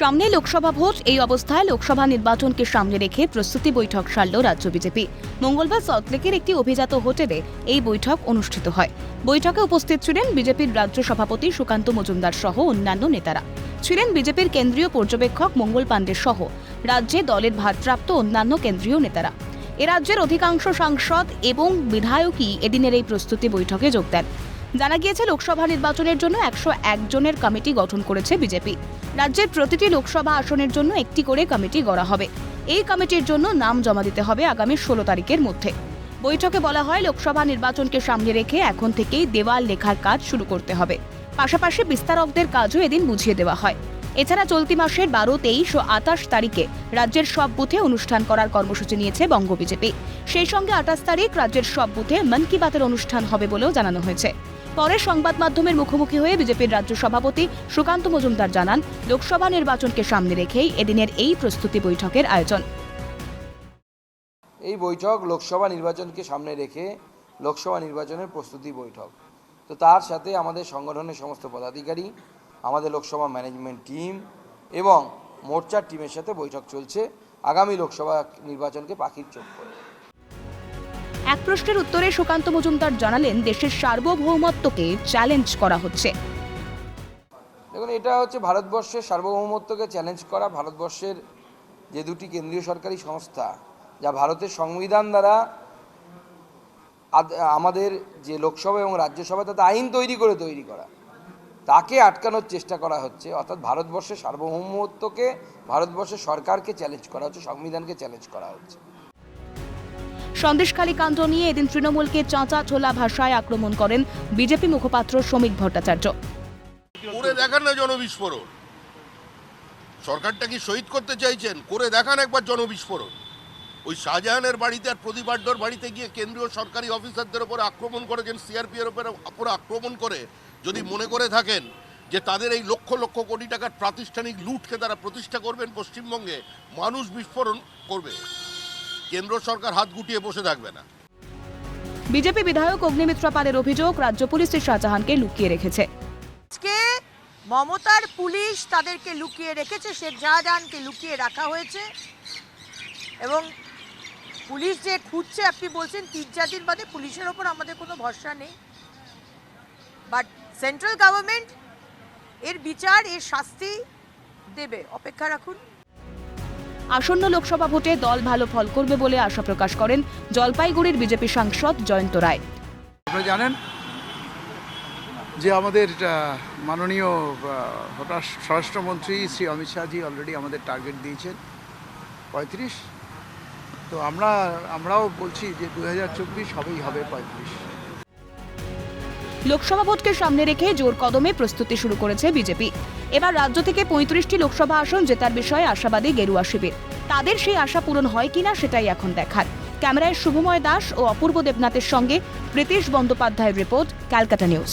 সামনে লোকসভা ভোট, এই অবস্থায় লোকসভা নির্বাচনকে সামনে রেখে প্রস্তুতি বৈঠক সারল রাজ্য বিজেপি। মঙ্গলবার সল্টলেকের একটি অভিজাত হোটেলে এই বৈঠক অনুষ্ঠিত হয়। বৈঠকে উপস্থিত ছিলেন বিজেপির রাজ্য সভাপতি সুকান্ত মজুমদার সহ অন্যান্য নেতারা। ছিলেন বিজেপির কেন্দ্রীয় পর্যবেক্ষক মঙ্গল পাণ্ডে সহ রাজ্যে দলের ভারপ্রাপ্ত অন্যান্য কেন্দ্রীয় নেতারা। এ রাজ্যের অধিকাংশ সাংসদ এবং বিধায়কই এদিনের এই প্রস্তুতি বৈঠকে যোগ দেন। জানা গিয়েছে, লোকসভা নির্বাচনের জন্য একশো জনের কমিটি গঠন করেছে বিজেপি। রাজ্যের প্রতিটি লোকসভা আসনের জন্য একটি করে কমিটি গড়া হবে। এই কমিটির জন্য নাম জমা দিতে হবে আগামী ষোলো তারিখের মধ্যে। বৈঠকে বলা হয়, লোকসভা নির্বাচনকে সামনে রেখে এখন থেকেই দেওয়াল লেখার কাজ শুরু করতে হবে। পাশাপাশি বিস্তারকদের কাজও এদিন বুঝিয়ে দেওয়া হয়। এছাড়া চলতি মাসের বারো, তেইশ ও আঠাশ তারিখে রাজ্যের সব বুথে অনুষ্ঠান করার কর্মসূচি নিয়েছে বঙ্গ বিজেপি। সেই সঙ্গে আঠাশ তারিখ রাজ্যের সব বুথে মন কি বাতের অনুষ্ঠান হবে বলেও জানানো হয়েছে। পরে সংবাদ মাধ্যমের মুখোমুখি হয়ে বিজেপির রাজ্য সভাপতি সুকান্ত মজুমদার জানান, লোকসভা নির্বাচনকে সামনে রেখেই এদিনের এই প্রস্তুতি বৈঠকের আয়োজন। এই বৈঠক লোকসভা নির্বাচনকে সামনে রেখে লোকসভা নির্বাচনের প্রস্তুতি বৈঠক। তো তার সাথে আমাদের সংগঠনের সমস্ত পদাধিকারী, আমাদের লোকসভা ম্যানেজমেন্ট টিম এবং মোর্চার টিমের সাথে বৈঠক চলছে। আগামী লোকসভা নির্বাচনকে পাখির চোখ করে। এক প্রশ্নের উত্তরে সুকান্ত মজুমদার জানালেন, দেশের সার্বভৌমত্বকে চ্যালেঞ্জ করা হচ্ছে। দেখুন, এটা হচ্ছে ভারতবর্ষের সার্বভৌমত্বকে চ্যালেঞ্জ করা, ভারতবর্ষের যে দুটি কেন্দ্রীয় সরকারি সংস্থা, যা ভারতের সংবিধান দ্বারা আমাদের যে লোকসভা এবং রাজ্যসভা, তাতে আইন তৈরি করে তৈরি করা। তাকে আটকানোর চেষ্টা করা হচ্ছে, অর্থাৎ ভারতবর্ষের সার্বভৌমত্বকে, ভারতবর্ষের সরকারকে চ্যালেঞ্জ করা হচ্ছে, সংবিধানকে চ্যালেঞ্জ করা হচ্ছে। সন্দেশখালী কাণ্ড নিয়ে এদিন তৃণমূলকে চাঁচা ছোলা ভাষায় আক্রমণ করেন বিজেপি মুখপাত্র শ্রমিক ভট্টাচার্য। করে দেখান না জনবিস্ফোরণ। সরকারটা কি শহীদ করতে চাইছেন? করে দেখান একবার জনবিস্ফোরণ। ওই শাহজাহানের বাড়িতে আর প্রদীপ আড্ডর বাড়িতে গিয়ে কেন্দ্রীয় সরকারি অফিসারদের উপরে আক্রমণ করেছেন সিআরপি এর উপরে উপরে আক্রমণ করে, যদি মনে করে থাকেন যে তাদের এই লক্ষ লক্ষ কোটি টাকার প্রাতিষ্ঠানিক লুটকে তারা প্রতিষ্ঠা করবেন পশ্চিমবঙ্গে, মানুষ বিস্ফোরণ করবে। কেন্দ্র সরকার হাত গুটিয়ে বসে থাকবে না। বিজেপি বিধায়ক অগ্নিমিত্রা পালের অভিযোগ রাজ্য পুলিশ শাহজাহানকে লুকিয়ে রেখেছে। আজকে মমতার পুলিশ তাদেরকে লুকিয়ে রেখেছে শেখ শাহজাহানকে লুকিয়ে রাখা হয়েছে। এবং পুলিশ যে খুঁজছে আপনি বলছেন তিন চার দিন বাদে পুলিশের ওপর আমাদের কোনো ভরসা নেই। বাট সেন্ট্রাল গভর্নমেন্ট এর বিচার এর শাস্তি দেবে। অপেক্ষা রাখুন। আসন্ন লোকসভা ভোটে দল ভালো ফল করবে বলে আশা প্রকাশ করেন জলপাইগুড়ির বিজেপি সাংসদ জয়ন্ত রায়। আপনারা জানেন যে আমাদের মাননীয় স্বরাষ্ট্রমন্ত্রী শ্রী অমিত শাহজি অলরেডি আমাদের টার্গেট দিয়েছেন পঁয়ত্রিশ। তো আমরা, আমরাও বলছি যে দু হাজার চব্বিশ হবেই হবে পঁয়ত্রিশ। লোকসভা ভোটকে সামনে রেখে জোর কদমে প্রস্তুতি শুরু করেছে বিজেপি। এবার রাজ্য থেকে পঁয়ত্রিশটি লোকসভা আসন জেতার বিষয়ে আশাবাদী গেরুয়া শিবির। তাদের সেই আশা পূরণ হয় কিনা সেটাই এখন দেখার। ক্যামেরায় শুভময় দাস ও অপূর্ব দেবনাথের সঙ্গে প্রীতিশ বন্দ্যোপাধ্যায়ের রিপোর্ট, ক্যালকাটা নিউজ।